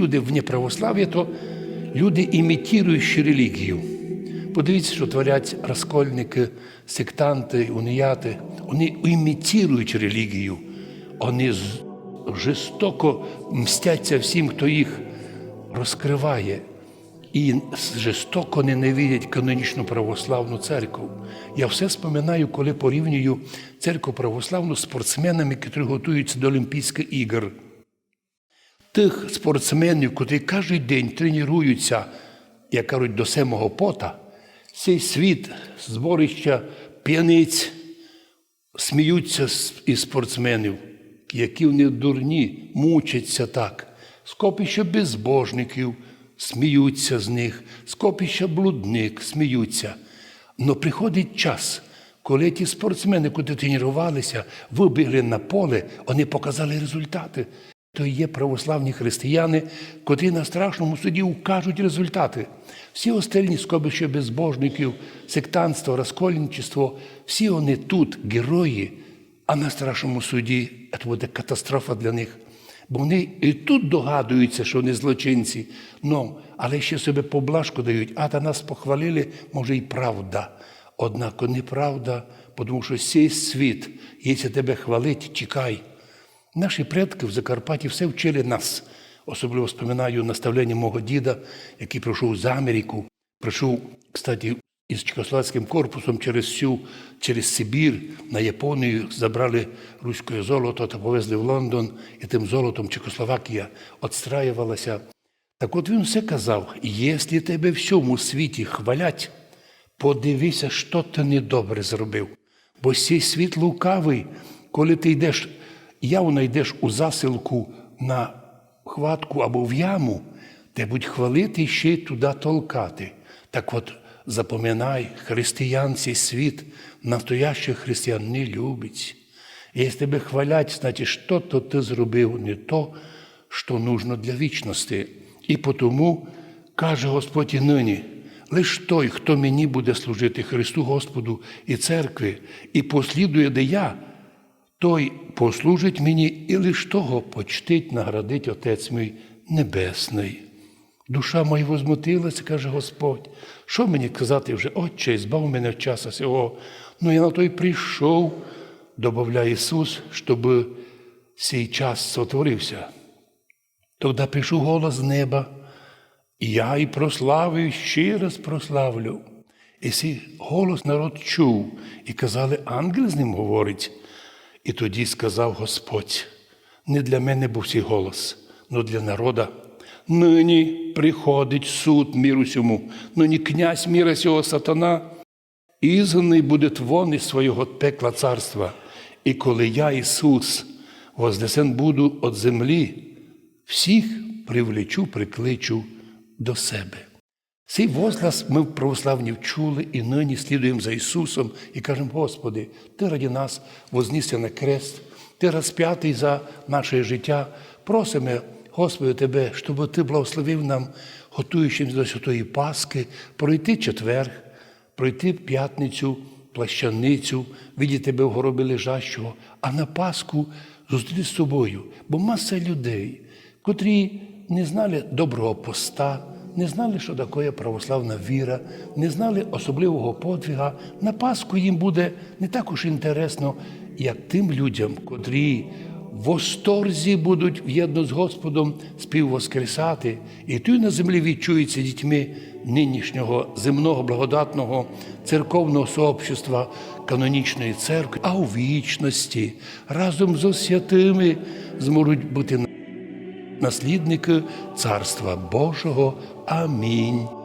люди вне православ'я, то люди імітуючи релігію. Подивіться, що творять розкольники, сектанти, уніяти. Вони імітують релігію. Вони жорстоко мстяться всім, хто їх розкриває. І жорстоко ненавидять канонічну православну церкву. Я все споминаю, коли порівнюю церкву православну з спортсменами, які готуються до Олімпійських ігор. Тих спортсменів, котрі кожен день тренуються, як кажуть, до самого пота, цей світ, зборища п'яниць, сміються із спортсменів, які вони дурні, мучаться так. Скопище безбожників сміються з них, скопище блудник сміються. Но приходить час, коли ті спортсмени, котрі тренувалися, вибігли на поле, вони показали результати. То є православні християни, котрі на страшному суді укажуть результати. Всі остальні скобища безбожників, сектантство, розкольничество, всі вони тут герої, а на страшному суді це буде катастрофа для них. Бо вони і тут догадуються, що вони злочинці, ну, але ще собі поблажку дають, а та нас похвалили, може, і правда. Однак неправда, тому що цей світ, якщо тебе хвалить, чекай. Наші предки в Закарпатті все вчили нас. Особливо споминаю наставлення мого діда, який пройшов з Америку, пройшов, кстати, із Чехословацьким корпусом через всю, через Сибір на Японію, забрали руське золото та повезли в Лондон, і тим золотом Чехословакія відстраювалася. Так от він все казав: якщо тебе всьому світі хвалять, подивися, що ти недобре зробив. Бо цей світ лукавий, коли ти йдеш, явно йдеш у засилку на хватку або в яму, де будь хвалити і ще й туди толкати. Так от запоминай, християн цей світ, настоящих християн не любить. Якщо тебе хвалять, значить, що то ти зробив не то, що нужно для вічності. І тому каже Господь і нині, лиш той, хто мені буде служити Христу Господу і церкві, і послідує, де я, той послужить мені і лиш того почтить, наградить Отець мій Небесний. Душа моя возмутилася, каже Господь. Що мені казати вже, Отче, збав мене в часа сього. Ну я на той прийшов, добавляє Ісус, щоб цей час сотворився. Тоді прийшов голос з неба, і я і прославив, ще раз прославлю. І цей голос народ чув, і казали, ангел з ним говорить. І тоді сказав Господь: не для мене був цей голос, но для народа. Нині приходить суд міру сьому, нині князь міра сього сатана, ізгнаний буде вон із свого пекла царства. І коли я, Ісус, вознесен буду від землі, всіх привлечу, прикличу до себе. Цей возглас ми в православні вчули і нині слідуємо за Ісусом і кажемо, Господи, Ти раді нас вознісся на крест, Ти розп'ятий за наше життя. Просимо, Господи, Тебе, щоб Ти благословив нам, готуючись до Святої Пасхи, пройти четверг, пройти п'ятницю, плащаницю, видіти тебе в горобі лежащого, а на Пасху зустріти з собою, бо маса людей, котрі не знали доброго поста, не знали, що таке православна віра, не знали особливого подвига. На Пасху їм буде не так уж інтересно, як тим людям, котрі в восторзі будуть в'єдно з Господом співвоскресати, і тут на землі відчуються дітьми нинішнього земного благодатного церковного сообщества канонічної церкви, а у вічності разом з святими зможуть бути наслідники Царства Божого. Амінь.